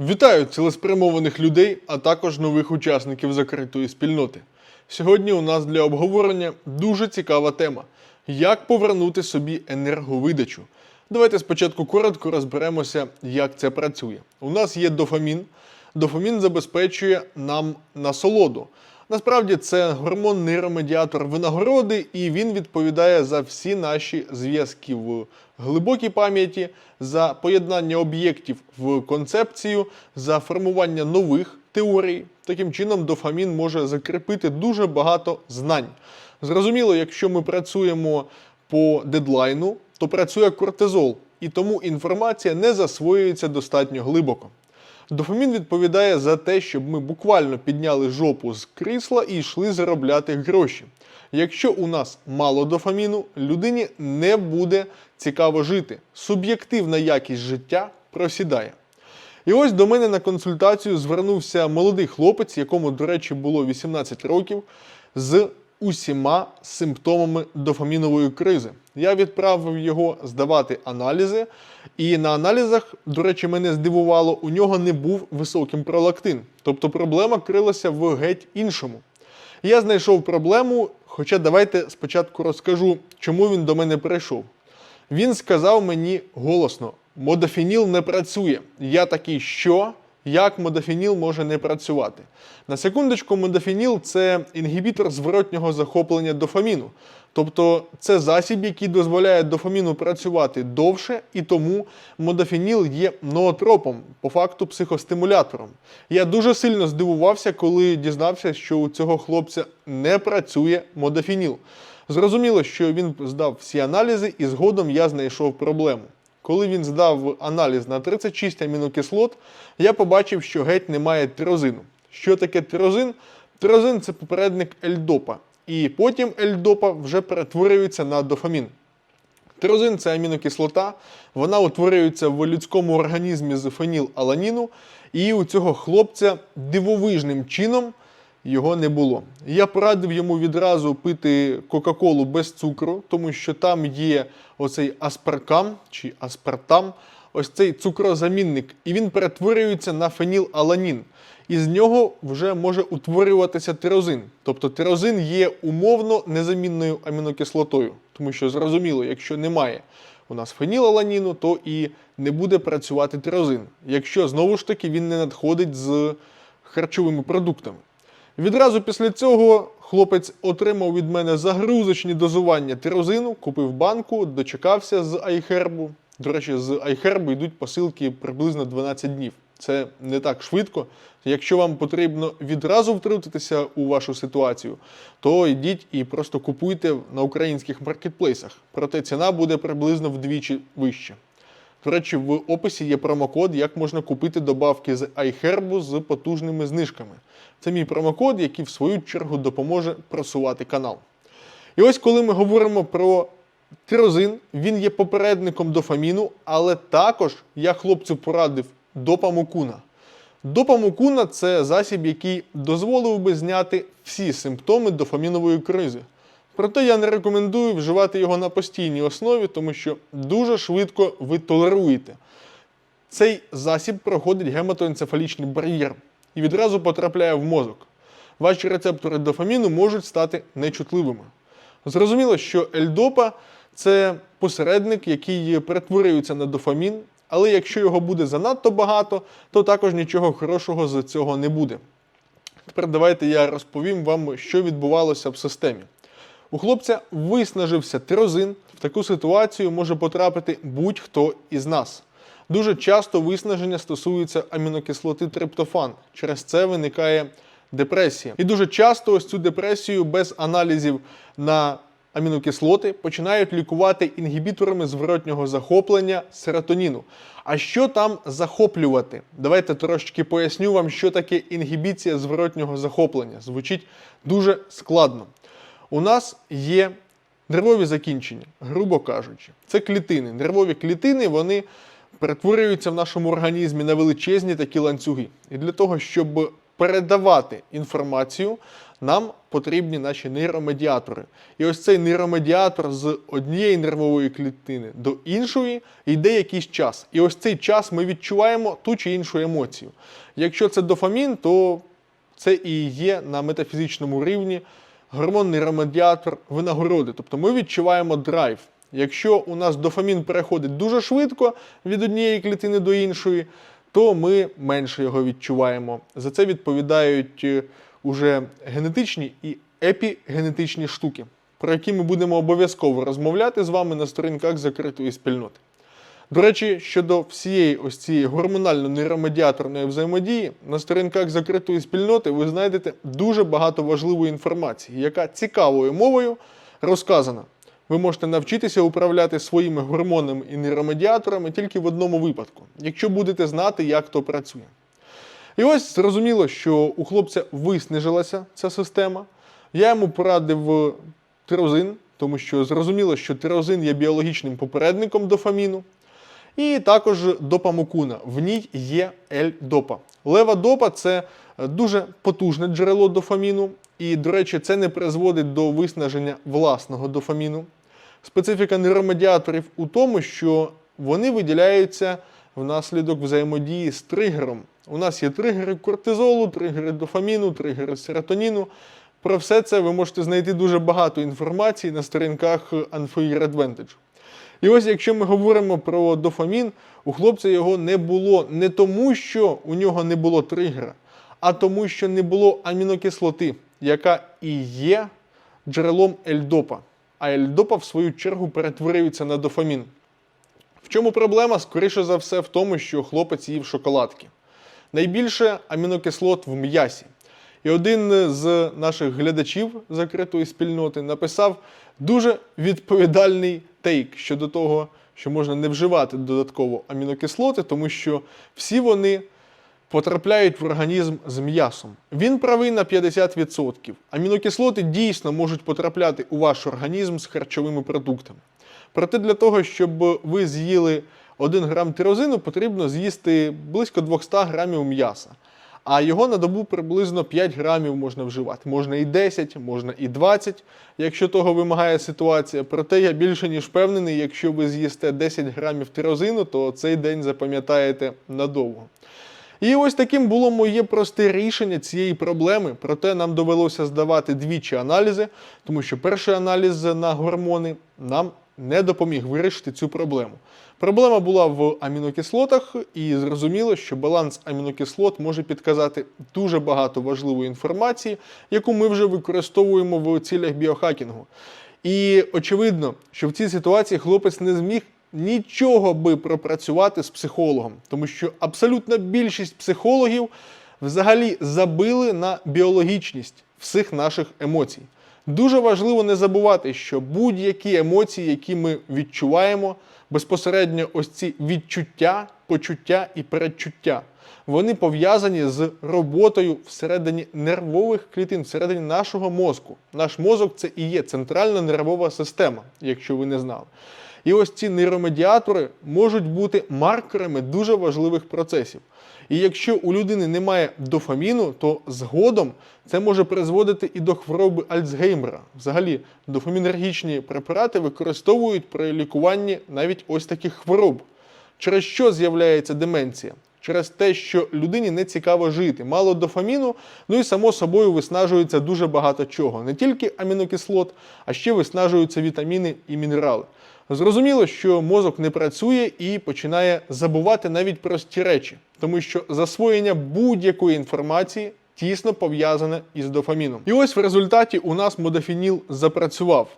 Вітаю цілеспрямованих людей, а також нових учасників закритої спільноти. Сьогодні у нас для обговорення дуже цікава тема: як повернути собі енерговидачу. Давайте спочатку коротко розберемося, як це працює. У нас є дофамін. Дофамін забезпечує нам насолоду. Насправді це гормон нейромедіатор винагороди, і він відповідає за всі наші зв'язки в глибокій пам'яті, за поєднання об'єктів в концепцію, за формування нових теорій. Таким чином, дофамін може закріпити дуже багато знань. Зрозуміло, якщо ми працюємо по дедлайну, то працює кортизол, і тому інформація не засвоюється достатньо глибоко. Дофамін відповідає за те, щоб ми буквально підняли жопу з крісла і йшли заробляти гроші. Якщо у нас мало дофаміну, людині не буде цікаво жити. Суб'єктивна якість життя просідає. І ось до мене на консультацію звернувся молодий хлопець, якому, до речі, було 18 років, з усіма симптомами дофамінової кризи. Я відправив його здавати аналізи, і на аналізах, до речі, мене здивувало, у нього не був високим пролактин. Тобто проблема крилася в геть іншому. Я знайшов проблему, хоча давайте спочатку розкажу, чому він до мене прийшов. Він сказав мені голосно: модофініл не працює. Я такий, що? Як модофініл може не працювати? На секундочку, модофініл це інгібітор зворотнього захоплення дофаміну. Тобто це засіб, який дозволяє дофаміну працювати довше, і тому модофініл є ноотропом, по факту психостимулятором. Я дуже сильно здивувався, коли дізнався, що у цього хлопця не працює модофініл. Зрозуміло, що він здав всі аналізи, і згодом я знайшов проблему. Коли він здав аналіз на 36 амінокислот, я побачив, що геть немає тирозину. Що таке тирозин? Тирозин це попередник ельдопа. І потім ельдопа вже перетворюється на дофамін. Тирозин це амінокислота, вона утворюється в людському організмі з фенілаланіну, і у цього хлопця дивовижним чином його не було. Я порадив йому відразу пити Кока-Колу без цукру, тому що там є оцей аспаркам чи аспартам, ось цей цукрозамінник, і він перетворюється на фенілаланін. І з нього вже може утворюватися тирозин. Тобто тирозин є умовно незамінною амінокислотою, тому що зрозуміло, якщо немає у нас фенілаланіну, то і не буде працювати тирозин. Якщо знову ж таки він не надходить з харчовими продуктами. Відразу після цього хлопець отримав від мене загрузочні дозування тирозину, купив банку, дочекався з айхербу. До речі, з айхербу йдуть посилки приблизно 12 днів. Це не так швидко. Якщо вам потрібно відразу втрутитися у вашу ситуацію, то йдіть і просто купуйте на українських маркетплейсах. Проте ціна буде приблизно вдвічі вища. До речі, в описі є промокод, як можна купити добавки з iHerb з потужними знижками. Це мій промокод, який в свою чергу допоможе просувати канал. І ось коли ми говоримо про тирозин, він є попередником дофаміну, але також я хлопцю порадив допамокуна. Допамокуна це засіб, який дозволив би зняти всі симптоми дофамінової кризи. Проте я не рекомендую вживати його на постійній основі, тому що дуже швидко ви толеруєте. Цей засіб проходить гематоенцефалічний бар'єр і відразу потрапляє в мозок. Ваші рецептори дофаміну можуть стати нечутливими. Зрозуміло, що ельдопа це посередник, який перетворюється на дофамін, але якщо його буде занадто багато, то також нічого хорошого з цього не буде. Тепер давайте я розповім вам, що відбувалося в системі. У хлопця виснажився тирозин. В таку ситуацію може потрапити будь-хто із нас. Дуже часто виснаження стосується амінокислоти триптофан. Через це виникає депресія. І дуже часто ось цю депресію без аналізів на амінокислоти починають лікувати інгібіторами зворотнього захоплення серотоніну. А що там захоплювати? Давайте трошки поясню вам, що таке інгібіція зворотнього захоплення. Звучить дуже складно. У нас є нервові закінчення, грубо кажучи, це клітини. Нервові клітини вони перетворюються в нашому організмі на величезні такі ланцюги. І для того, щоб передавати інформацію, нам потрібні наші нейромедіатори. І ось цей нейромедіатор з однієї нервової клітини до іншої йде якийсь час. І ось цей час ми відчуваємо ту чи іншу емоцію. Якщо це дофамін, то це і є на метафізичному рівні гормон нейромедіатор винагороди. Тобто ми відчуваємо драйв. Якщо у нас дофамін переходить дуже швидко від однієї клітини до іншої, то ми менше його відчуваємо. За це відповідають е, уже генетичні і епігенетичні штуки, про які ми будемо обов'язково розмовляти з вами на сторінках закритої спільноти. До речі, щодо всієї ось цієї гормонально-нейромедіаторної взаємодії, на сторінках закритої спільноти ви знайдете дуже багато важливої інформації, яка цікавою мовою розказана. Ви можете навчитися управляти своїми гормонами і нейромедіаторами тільки в одному випадку, якщо будете знати, як то працює. І ось зрозуміло, що у хлопця виснажилася ця система. Я йому порадив тирозин, тому що зрозуміло, що тирозин є біологічним попередником дофаміну. І також допамокуна. В ній є L-допа. Лева допа це дуже потужне джерело дофаміну, і, до речі, це не призводить до виснаження власного дофаміну. Специфіка нейромедіаторів у тому, що вони виділяються внаслідок взаємодії з тригером. У нас є тригери кортизолу, тригери дофаміну, тригери серотоніну. Про все це ви можете знайти дуже багато інформації на сторінках Unfair Advantage. І ось якщо ми говоримо про дофамін, у хлопця його не було не тому, що у нього не було тригера, а тому, що не було амінокислоти, яка і є джерелом ельдопа. А ельдопа, в свою чергу, перетворюється на дофамін. В чому проблема? Скоріше за все, в тому, що хлопець їв шоколадки. Найбільше амінокислот в м'ясі. І один з наших глядачів закритої спільноти написав дуже відповідальний тейк щодо того, що можна не вживати додатково амінокислоти, тому що всі вони потрапляють в організм з м'ясом. Він правий на 50%. Амінокислоти дійсно можуть потрапляти у ваш організм з харчовими продуктами. Проте для того, щоб ви з'їли 1 грам тирозину, потрібно з'їсти близько 200 грамів м'яса. А його на добу приблизно 5 грамів можна вживати. Можна і 10, можна і 20, якщо того вимагає ситуація. Проте я більше ніж впевнений, якщо ви з'їсте 10 грамів тирозину, то цей день запам'ятаєте надовго. І ось таким було моє просте рішення цієї проблеми. Проте нам довелося здавати двічі аналізи, тому що перший аналіз на гормони нам не допоміг вирішити цю проблему. Проблема була в амінокислотах, і зрозуміло, що баланс амінокислот може підказати дуже багато важливої інформації, яку ми вже використовуємо в цілях біохакінгу. І очевидно, що в цій ситуації хлопець не зміг нічого би пропрацювати з психологом, тому що абсолютна більшість психологів взагалі забили на біологічність всіх наших емоцій. Дуже важливо не забувати, що будь-які емоції, які ми відчуваємо, безпосередньо ось ці відчуття, почуття і передчуття, вони пов'язані з роботою всередині нервових клітин, всередині нашого мозку. Наш мозок це і є центральна нервова система, якщо ви не знали. І ось ці нейромедіатори можуть бути маркерами дуже важливих процесів. І якщо у людини немає дофаміну, то згодом це може призводити і до хвороби Альцгеймера. Взагалі, дофамінергічні препарати використовують при лікуванні навіть ось таких хвороб. Через що з'являється деменція? Через те, що людині не цікаво жити, мало дофаміну, ну і само собою виснажується дуже багато чого. Не тільки амінокислот, а ще виснажуються вітаміни і мінерали. Зрозуміло, що мозок не працює і починає забувати навіть прості речі, тому що засвоєння будь-якої інформації тісно пов'язане із дофаміном. І ось в результаті у нас модофініл запрацював.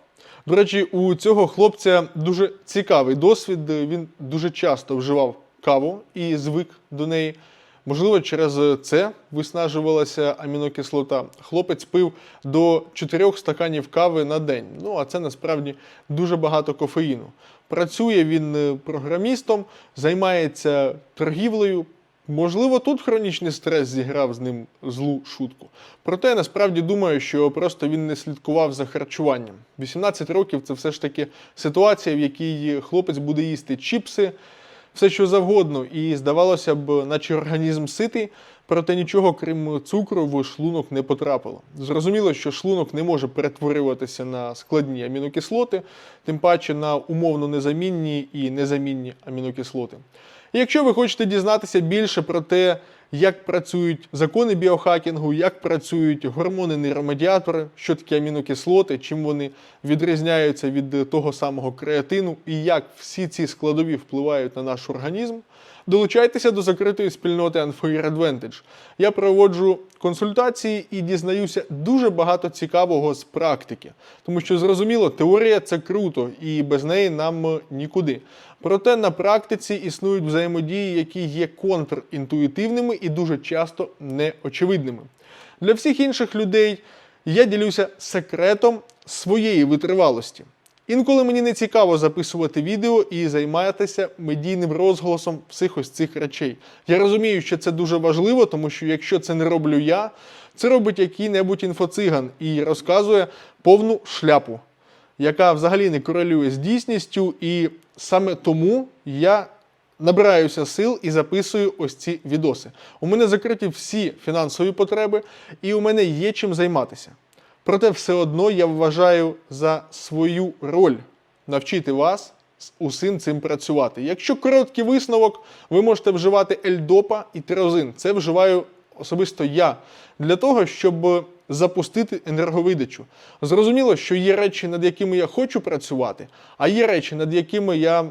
До речі, у цього хлопця дуже цікавий досвід. Він дуже часто вживав каву і звик до неї. Можливо, через це виснажувалася амінокислота. Хлопець пив до 4 стаканів кави на день. Ну а це насправді дуже багато кофеїну. Працює він е, програмістом, займається торгівлею. Можливо, тут хронічний стрес зіграв з ним злу шутку. Проте я насправді думаю, що просто він не слідкував за харчуванням. 18 років це все ж таки ситуація, в якій хлопець буде їсти чіпси, все що завгодно, і здавалося б, наче організм ситий, проте нічого крім цукру в шлунок не потрапило. Зрозуміло, що шлунок не може перетворюватися на складні амінокислоти, тим паче на умовно незамінні і незамінні амінокислоти. І якщо ви хочете дізнатися більше про те, як працюють закони біохакінгу, як працюють гормони нейромедіатори, що таке амінокислоти, чим вони відрізняються від того самого креатину, і як всі ці складові впливають на наш організм, долучайтеся до закритої спільноти Unfair Advantage. Я проводжу консультації і дізнаюся дуже багато цікавого з практики, тому що зрозуміло, теорія це круто, і без неї нам нікуди. Проте на практиці існують взаємодії, які є контрінтуїтивними і дуже часто неочевидними. Для всіх інших людей я ділюся секретом своєї витривалості. Інколи мені не цікаво записувати відео і займатися медійним розголосом всіх ось цих речей. Я розумію, що це дуже важливо, тому що якщо це не роблю я, це робить який-небудь інфоциган і розказує повну шляпу, яка взагалі не корелює з дійсністю, і саме тому я набираюся сил і записую ось ці відоси. У мене закриті всі фінансові потреби, і у мене є чим займатися. Проте все одно я вважаю за свою роль навчити вас з усім цим працювати. Якщо короткий висновок, ви можете вживати ельдопа і тирозин. Це вживаю особисто я для того, щоб запустити енерговидачу. Зрозуміло, що є речі, над якими я хочу працювати, а є речі, над якими я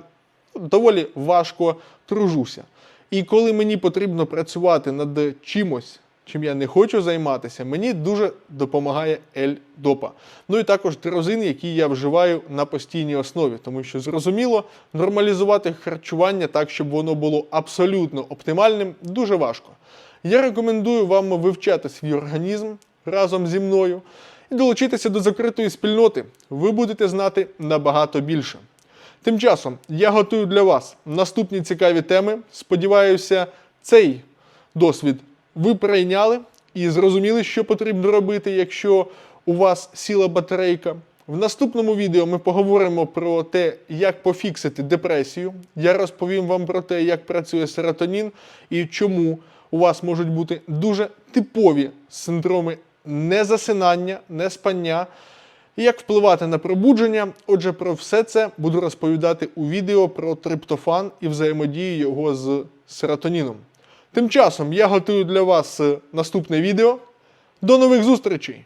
доволі важко тружуся. І коли мені потрібно працювати над чимось, чим я не хочу займатися, мені дуже допомагає L-допа. Ну і також тирозин, який я вживаю на постійній основі, тому що зрозуміло, нормалізувати харчування так, щоб воно було абсолютно оптимальним, дуже важко. Я рекомендую вам вивчати свій організм разом зі мною і долучитися до закритої спільноти. Ви будете знати набагато більше. Тим часом я готую для вас наступні цікаві теми. Сподіваюся, цей досвід ви прийняли і зрозуміли, що потрібно робити, якщо у вас сіла батарейка. В наступному відео ми поговоримо про те, як пофіксити депресію. Я розповім вам про те, як працює серотонін і чому у вас можуть бути дуже типові синдроми незасинання, неспання, і як впливати на пробудження. Отже, про все це буду розповідати у відео про триптофан і взаємодію його з серотоніном. Тим часом я готую для вас е, наступне відео. До нових зустрічей!